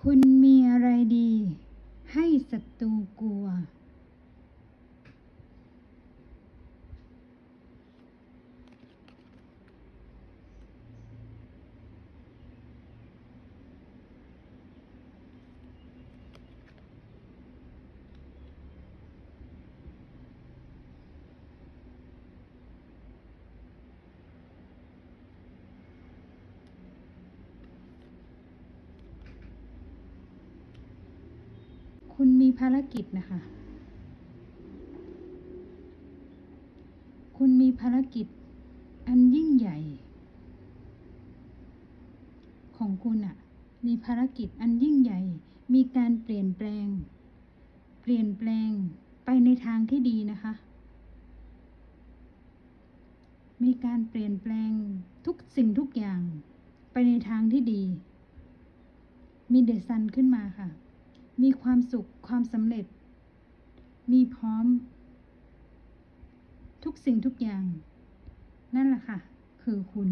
คุณมีอะไรดี ให้ศัตรูกลัว คุณมีภารกิจนะคะ คุณมีภารกิจอันยิ่งใหญ่ ของคุณอะมีภารกิจอันยิ่งใหญ่ มีการเปลี่ยนแปลง เปลี่ยนแปลงไปในทางที่ดีนะคะ มีการเปลี่ยนแปลงทุกสิ่งทุกอย่าง ไปในทางที่ดี มีเดซันขึ้นมาค่ะ มีความสุขความสำเร็จ มีพร้อม ทุกสิ่งทุกอย่าง นั่นแหละค่ะ คือคุณ